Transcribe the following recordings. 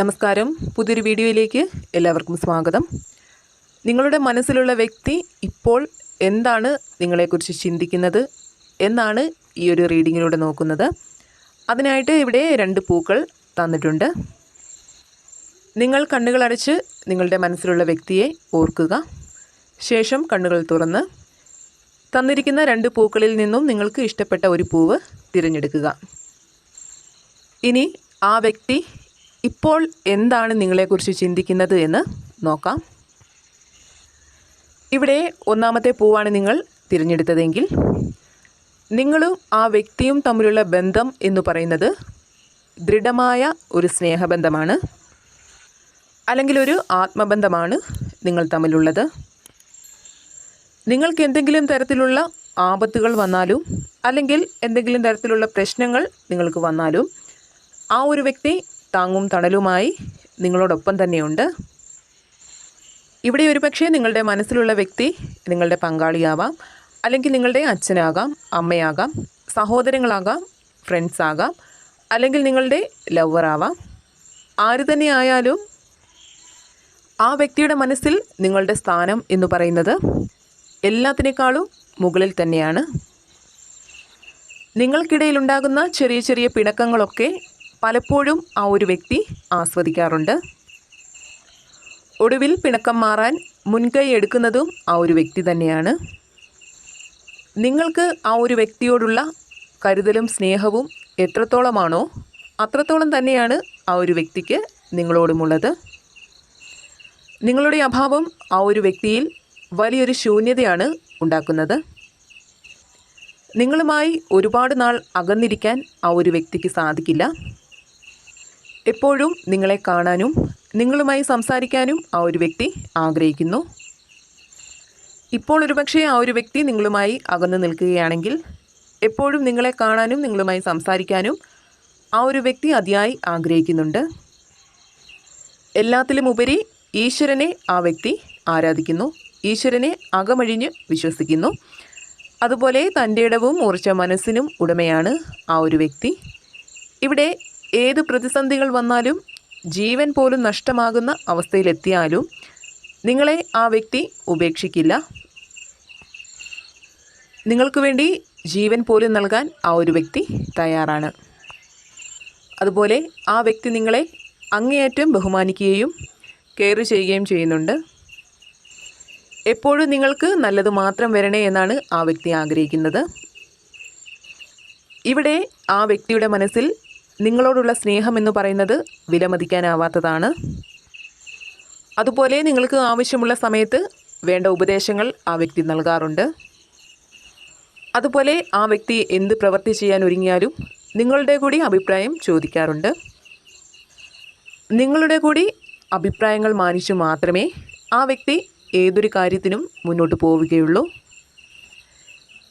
നമസ്കാരം. പുതിയൊരു വീഡിയോയിലേക്ക് എല്ലാവർക്കും സ്വാഗതം. നിങ്ങളുടെ മനസ്സിലുള്ള വ്യക്തി ഇപ്പോൾ എന്താണ് നിങ്ങളെക്കുറിച്ച് ചിന്തിക്കുന്നത് എന്നാണ് ഈ ഒരു റീഡിങ്ങിലൂടെ നോക്കുന്നത്. അതിനായിട്ട് ഇവിടെ രണ്ട് പൂക്കൾ തന്നിട്ടുണ്ട്. നിങ്ങൾ കണ്ണുകളടച്ച് നിങ്ങളുടെ മനസ്സിലുള്ള വ്യക്തിയെ ഓർക്കുക. ശേഷം കണ്ണുകൾ തുറന്ന് തന്നിരിക്കുന്ന രണ്ട് പൂക്കളിൽ നിന്നും നിങ്ങൾക്ക് ഇഷ്ടപ്പെട്ട ഒരു പൂവ് തിരഞ്ഞെടുക്കുക. ഇനി ആ വ്യക്തി ഇപ്പോൾ എന്താണ് നിങ്ങളെക്കുറിച്ച് ചിന്തിക്കുന്നത് എന്ന് നോക്കാം. ഇവിടെ ഒന്നാമത്തെ പൂവാണ് നിങ്ങൾ തിരഞ്ഞെടുത്തതെങ്കിൽ നിങ്ങളും ആ വ്യക്തിയും തമ്മിലുള്ള ബന്ധം എന്ന് പറയുന്നത് ദൃഢമായ ഒരു സ്നേഹബന്ധമാണ് അല്ലെങ്കിൽ ഒരു ആത്മബന്ധമാണ് നിങ്ങൾ തമ്മിലുള്ളത്. നിങ്ങൾക്ക് എന്തെങ്കിലും തരത്തിലുള്ള ആപത്തുകൾ വന്നാലും അല്ലെങ്കിൽ എന്തെങ്കിലും തരത്തിലുള്ള പ്രശ്നങ്ങൾ നിങ്ങൾക്ക് വന്നാലും ആ ഒരു വ്യക്തി താങ്ങും തണലുമായി നിങ്ങളോടൊപ്പം തന്നെയുണ്ട്. ഇവിടെ ഒരു പക്ഷേ നിങ്ങളുടെ മനസ്സിലുള്ള വ്യക്തി നിങ്ങളുടെ പങ്കാളിയാവാം അല്ലെങ്കിൽ നിങ്ങളുടെ അച്ഛനാകാം അമ്മയാകാം സഹോദരങ്ങളാകാം ഫ്രണ്ട്സ് ആകാം അല്ലെങ്കിൽ നിങ്ങളുടെ ലവറാവാം ആര് തന്നെ ആയാലും ആ വ്യക്തിയുടെ മനസ്സിൽ നിങ്ങളുടെ സ്ഥാനം എന്ന് പറയുന്നത് എല്ലാത്തിനേക്കാളും മുകളിൽ തന്നെയാണ്. നിങ്ങൾക്കിടയിലുണ്ടാകുന്ന ചെറിയ ചെറിയ പിണക്കങ്ങളൊക്കെ പലപ്പോഴും ആ ഒരു വ്യക്തി ആസ്വദിക്കാറുണ്ട്. ഒടുവിൽ പിണക്കം മാറാൻ മുൻകൈ എടുക്കുന്നതും ആ ഒരു വ്യക്തി തന്നെയാണ്. നിങ്ങൾക്ക് ആ ഒരു വ്യക്തിയോടുള്ള കരുതലും സ്നേഹവും എത്രത്തോളമാണോ അത്രത്തോളം തന്നെയാണ് ആ ഒരു വ്യക്തിക്ക് നിങ്ങളോടുമുള്ളത്. നിങ്ങളുടെ അഭാവം ആ ഒരു വ്യക്തിയിൽ വലിയൊരു ശൂന്യതയാണ് ഉണ്ടാക്കുന്നത്. നിങ്ങളുമായി ഒരുപാട് നാൾ അകന്നിരിക്കാൻ ആ ഒരു വ്യക്തിക്ക് സാധിക്കില്ല. എപ്പോഴും നിങ്ങളെ കാണാനും നിങ്ങളുമായി സംസാരിക്കാനും ആ ഒരു വ്യക്തി ആഗ്രഹിക്കുന്നു. ഇപ്പോൾ ഒരുപക്ഷെ ആ ഒരു വ്യക്തി നിങ്ങളുമായി അകന്നു നിൽക്കുകയാണെങ്കിൽ എപ്പോഴും നിങ്ങളെ കാണാനും നിങ്ങളുമായി സംസാരിക്കാനും ആ ഒരു വ്യക്തി അതിയായി ആഗ്രഹിക്കുന്നുണ്ട്. എല്ലാത്തിലും ഉപരി ഈശ്വരനെ ആ വ്യക്തി ആരാധിക്കുന്നു. ഈശ്വരനെ അകമഴിഞ്ഞ് വിശ്വസിക്കുന്നു. അതുപോലെ തന്റെ ഇടവും ഉറച്ച മനസ്സിനും ഉടമയാണ് ആ ഒരു വ്യക്തി. ഇവിടെ ഏത് പ്രതിസന്ധികൾ വന്നാലും ജീവൻ പോലും നഷ്ടമാകുന്ന അവസ്ഥയിലെത്തിയാലും നിങ്ങളെ ആ വ്യക്തി ഉപേക്ഷിക്കില്ല. നിങ്ങൾക്ക് വേണ്ടി ജീവൻ പോലും നൽകാൻ ആ ഒരു വ്യക്തി തയ്യാറാണ്. അതുപോലെ ആ വ്യക്തി നിങ്ങളെ അങ്ങേയറ്റം ബഹുമാനിക്കുകയും കെയർ ചെയ്യുകയും ചെയ്യുന്നുണ്ട്. എപ്പോഴും നിങ്ങൾക്ക് നല്ലത് മാത്രം വരണേ എന്നാണ് ആ വ്യക്തി ആഗ്രഹിക്കുന്നത്. ഇവിടെ ആ വ്യക്തിയുടെ മനസ്സിൽ നിങ്ങളോടുള്ള സ്നേഹം എന്ന് പറയുന്നത് വിലമതിക്കാനാവാത്തതാണ്. അതുപോലെ നിങ്ങൾക്ക് ആവശ്യമുള്ള സമയത്ത് വേണ്ട ഉപദേശങ്ങൾ ആ വ്യക്തി നൽകാറുണ്ട്. അതുപോലെ ആ വ്യക്തി എന്ത് പ്രവൃത്തി ചെയ്യാൻ ഒരുങ്ങിയാലും നിങ്ങളുടെ കൂടി അഭിപ്രായം ചോദിക്കാറുണ്ട്. നിങ്ങളുടെ കൂടി അഭിപ്രായങ്ങൾ മാനിച്ചു മാത്രമേ ആ വ്യക്തി ഏതൊരു കാര്യത്തിനും മുന്നോട്ട് പോവുകയുള്ളൂ.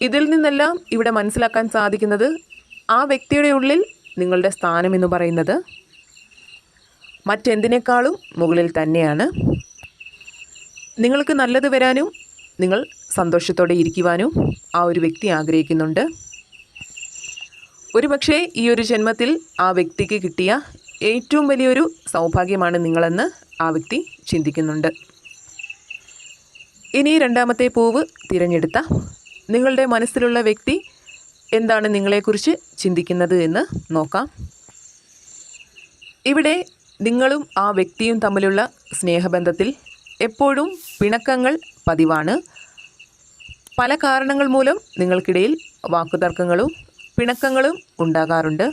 ഇതിൽ നിന്നെല്ലാം ഇവിടെ മനസ്സിലാക്കാൻ സാധിക്കുന്നത് ആ വ്യക്തിയുടെ ഉള്ളിൽ നിങ്ങളുടെ സ്ഥാനം എന്ന് പറയുന്നത് മറ്റെന്തിനേക്കാളും മുകളിൽ തന്നെയാണ്. നിങ്ങൾക്ക് നല്ലത് വരാനും നിങ്ങൾ സന്തോഷത്തോടെ ഇരിക്കുവാനും ആ ഒരു വ്യക്തി ആഗ്രഹിക്കുന്നുണ്ട്. ഒരുപക്ഷേ ഈ ഒരു ജന്മത്തിൽ ആ വ്യക്തിക്ക് കിട്ടിയ ഏറ്റവും വലിയൊരു സൗഭാഗ്യമാണ് നിങ്ങളെന്ന് ആ വ്യക്തി ചിന്തിക്കുന്നുണ്ട്. ഇനി രണ്ടാമത്തെ പൂവ് തിരഞ്ഞെടുത്ത നിങ്ങളുടെ മനസ്സിലുള്ള വ്യക്തി എന്താണ് നിങ്ങളെക്കുറിച്ച് ചിന്തിക്കുന്നത് എന്ന് നോക്കാം. ഇവിടെ നിങ്ങളും ആ വ്യക്തിയും തമ്മിലുള്ള സ്നേഹബന്ധത്തിൽ എപ്പോഴും പിണക്കങ്ങൾ പതിവാണ്. പല കാരണങ്ങൾ മൂലം നിങ്ങൾക്കിടയിൽ വാക്കുതർക്കങ്ങളും പിണക്കങ്ങളും ഉണ്ടാകാറുണ്ട്.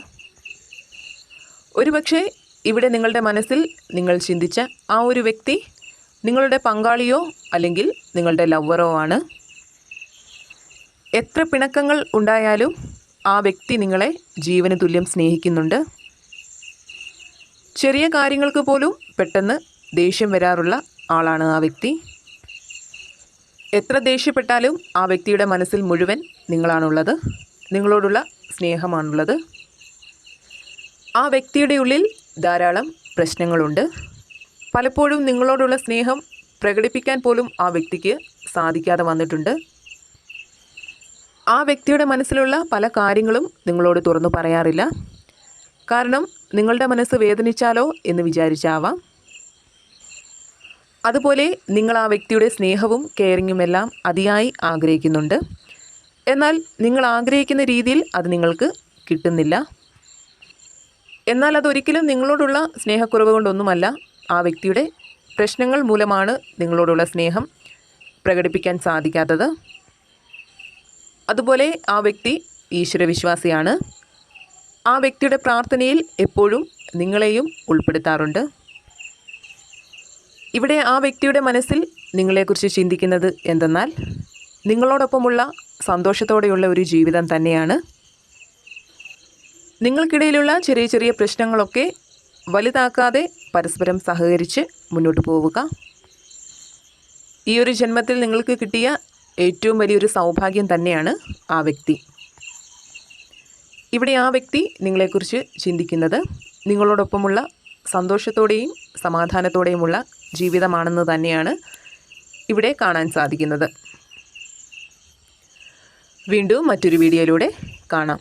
ഒരുപക്ഷെ ഇവിടെ നിങ്ങളുടെ മനസ്സിൽ നിങ്ങൾ ചിന്തിച്ച ആ ഒരു വ്യക്തി നിങ്ങളുടെ പങ്കാളിയോ അല്ലെങ്കിൽ നിങ്ങളുടെ ലവറോ ആണ്. എത്ര പിണക്കങ്ങൾ ഉണ്ടായാലും ആ വ്യക്തി നിങ്ങളെ ജീവന് തുല്യം സ്നേഹിക്കുന്നുണ്ട്. ചെറിയ കാര്യങ്ങൾക്ക് പോലും പെട്ടെന്ന് ദേഷ്യം വരാറുള്ള ആളാണ് ആ വ്യക്തി. എത്ര ദേഷ്യപ്പെട്ടാലും ആ വ്യക്തിയുടെ മനസ്സിൽ മുഴുവൻ നിങ്ങളാണുള്ളത്. നിങ്ങളോടുള്ള സ്നേഹമാണുള്ളത്. ആ വ്യക്തിയുടെ ഉള്ളിൽ ധാരാളം പ്രശ്നങ്ങളുണ്ട്. പലപ്പോഴും നിങ്ങളോടുള്ള സ്നേഹം പ്രകടിപ്പിക്കാൻ പോലും ആ വ്യക്തിക്ക് സാധിക്കാതെ വന്നിട്ടുണ്ട്. ആ വ്യക്തിയുടെ മനസ്സിലുള്ള പല കാര്യങ്ങളും നിങ്ങളോട് തുറന്നു പറയാറില്ല. കാരണം നിങ്ങളുടെ മനസ്സ് വേദനിച്ചാലോ എന്ന് വിചാരിച്ചാവാം. അതുപോലെ നിങ്ങൾ ആ വ്യക്തിയുടെ സ്നേഹവും കെയറിങ്ങുമെല്ലാം അതിയായി ആഗ്രഹിക്കുന്നുണ്ട്. എന്നാൽ നിങ്ങൾ ആഗ്രഹിക്കുന്ന രീതിയിൽ അത് നിങ്ങൾക്ക് കിട്ടുന്നില്ല. എന്നാൽ അതൊരിക്കലും നിങ്ങളോടുള്ള സ്നേഹക്കുറവ് കൊണ്ടൊന്നുമല്ല ആ വ്യക്തിയുടെ പ്രശ്നങ്ങൾ മൂലമാണ് നിങ്ങളോടുള്ള സ്നേഹം പ്രകടിപ്പിക്കാൻ സാധിക്കാത്തത്. അതുപോലെ ആ വ്യക്തി ഈശ്വരവിശ്വാസിയാണ്. ആ വ്യക്തിയുടെ പ്രാർത്ഥനയിൽ എപ്പോഴും നിങ്ങളെയും ഉൾപ്പെടുത്താറുണ്ട്. ഇവിടെ ആ വ്യക്തിയുടെ മനസ്സിൽ നിങ്ങളെക്കുറിച്ച് ചിന്തിക്കുന്നത് എന്തെന്നാൽ നിങ്ങളോടൊപ്പമുള്ള സന്തോഷത്തോടെയുള്ള ഒരു ജീവിതം തന്നെയാണ്. നിങ്ങൾക്കിടയിലുള്ള ചെറിയ ചെറിയ പ്രശ്നങ്ങളൊക്കെ വലുതാക്കാതെ പരസ്പരം സഹകരിച്ച് മുന്നോട്ട് പോവുക. ഈ ഒരു ജന്മത്തിൽ നിങ്ങൾക്ക് കിട്ടിയ ഏറ്റവും വലിയൊരു സൗഭാഗ്യം തന്നെയാണ് ആ വ്യക്തി. ഇവിടെ ആ വ്യക്തി നിങ്ങളെക്കുറിച്ച് ചിന്തിക്കുന്നത് നിങ്ങളോടൊപ്പമുള്ള സന്തോഷത്തോടെയും സമാധാനത്തോടെയുമുള്ള ജീവിതമാണെന്ന് തന്നെയാണ് ഇവിടെ കാണാൻ സാധിക്കുന്നത്. വീണ്ടും മറ്റൊരു വീഡിയോയിലൂടെ കാണാം.